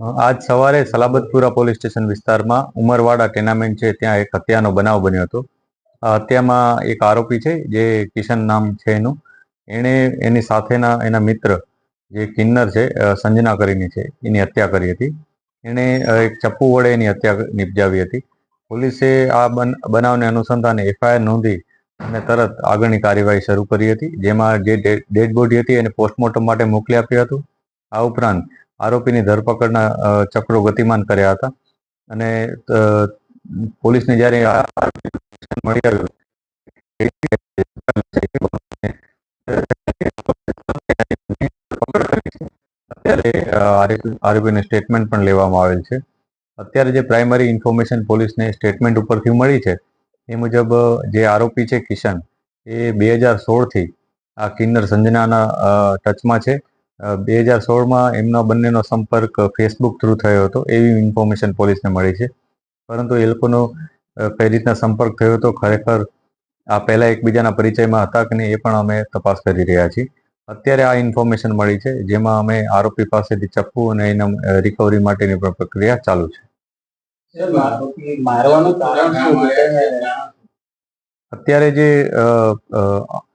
આજ સવારે Salabatpura police station વિસ્તારમાં ઉમરવાડા ટેનામેન્ટ છે, ત્યાં એક હત્યાનો બનાવ બન્યો હતો. હત્યામાં એક આરોપી છે, જે કિશન નામ છે એનું. એણે એની સાથેના એના મિત્ર, જે કિન્નર છે સંજના કરીને છે, એની હત્યા કરી હતી. એણે એક ચપ્પુ વડે એની હત્યા નિપજાવી હતી. પોલીસે આ બન- બનાવને અનુસંધાને એફઆઈઆર નોંધી અને તરત આગળની કાર્યવાહી શરૂ કરી હતી, જેમાં જે ડેડ બોડી હતી એને પોસ્ટમોર્ટમ માટે મોકલી આપ્યું હતું. આ ઉપરાંત આરોપીની ધરપકડના ચક્રો ગતિમાન કર્યા હતા. અને પોલીસને જ્યારે મળી આવ્યું અત્યારે આરોપીને સ્ટેટમેન્ટ પણ લેવામાં આવેલ છે. અત્યારે જે પ્રાઇમરી ઇન્ફોર્મેશન પોલીસને સ્ટેટમેન્ટ ઉપરથી મળી છે, એ મુજબ જે આરોપી છે કિશન, એ બે હજાર સોળથી આ કિન્નર સંજનાના ટચમાં છે. બે હજાર સોળમાં એમનો બંનેનો સંપર્ક ફેસબુક થ્રુ થયો હતો એવી ઇન્ફોર્મેશન પોલીસને મળી છે. પરંતુ એ લોકોનો કઈ રીતના સંપર્ક થયો હતો ખરેખર આ પહેલા એકબીજાના પરિચયમાં હતા કે નહીં એ પણ અમે તપાસ કરી રહ્યા છીએ. અત્યારે આ ઇન્ફોર્મેશન મળી છે જેમાં અમે આરોપી પાસેથી ચપ્પુ અને એના રિકવરી માટેની પણ પ્રક્રિયા ચાલુ છે. અત્યારે જે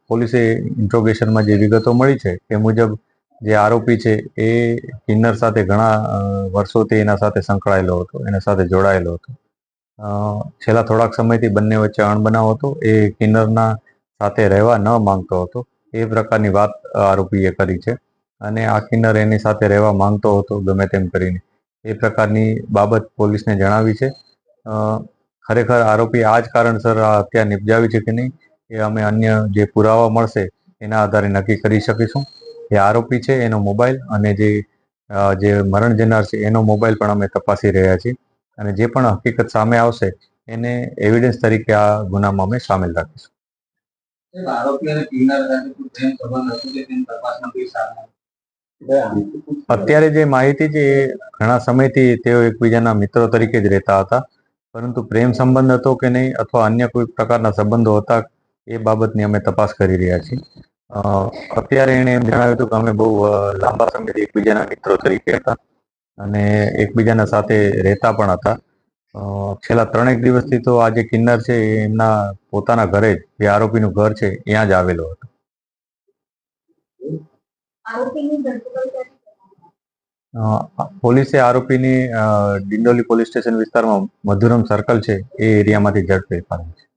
પોલીસે ઇન્ટ્રોગેશનમાં જે વિગતો મળી છે એ મુજબ જે આરોપી છે, એ કિન્નર સાથે ઘણા વર્ષોથી એના સાથે સંકળાયેલો હતો, એના સાથે જોડાયેલો હતો. છેલ્લા થોડાક સમયથી બંને વચ્ચે અણબનાવ હતો. એ કિન્નરના સાથે રહેવા ન માંગતો હતો. એ પ્રકારની વાત આરોપીએ કરી છે અને આ કિન્નર એની સાથે રહેવા માંગતો હતો, ગમે તેમ કરીને. એ પ્રકારની બાબત પોલીસને જણાવી છે. ખરેખર આરોપી આ જ કારણસર આ હત્યા નિપજાવી છે કે નહીં, એ અમે અન્ય જે પુરાવા મળશે, એના આધારે નક્કી કરી શકીશું. જે આરોપી છે એનો મોબાઈલ અને જે જે મરણ જનાર છે એનો મોબાઈલ પણ અમે તપાસી રહ્યા છીએ. અને જે પણ હકીકત સામે આવશે એને એવિડન્સ તરીકે આ ગુનામાં અમે સામેલ રાખીશું? અત્યારે જે માહિતી છે એ ઘણા સમયથી તેઓ એકબીજાના મિત્રો તરીકે જ રહેતા હતા. પરંતુ પ્રેમ સંબંધ હતો કે નહીં અથવા અન્ય કોઈ પ્રકારના સંબંધો હતા એ બાબતની અમે તપાસ કરી રહ્યા છીએ. અત્યારે એણે એમ જણાવ્યું હતું કે અમે બહુ લાંબા સમયથી એકબીજાના મિત્રો તરીકે હતા અને એકબીજાના સાથે રહેતા પણ હતા. અ, છેલ્લા ત્રણેક દિવસથી તો આ જે કિન્નર છે એ એમના પોતાના ઘરે જ જે આરોપીનું ઘર છે ત્યાં જ આવેલો હતો. પોલીસે આરોપીની ડિંડોલી પોલીસ સ્ટેશન વિસ્તારમાં મધુરમ સર્કલ છે એ એરિયામાંથી ઝડપી પાડી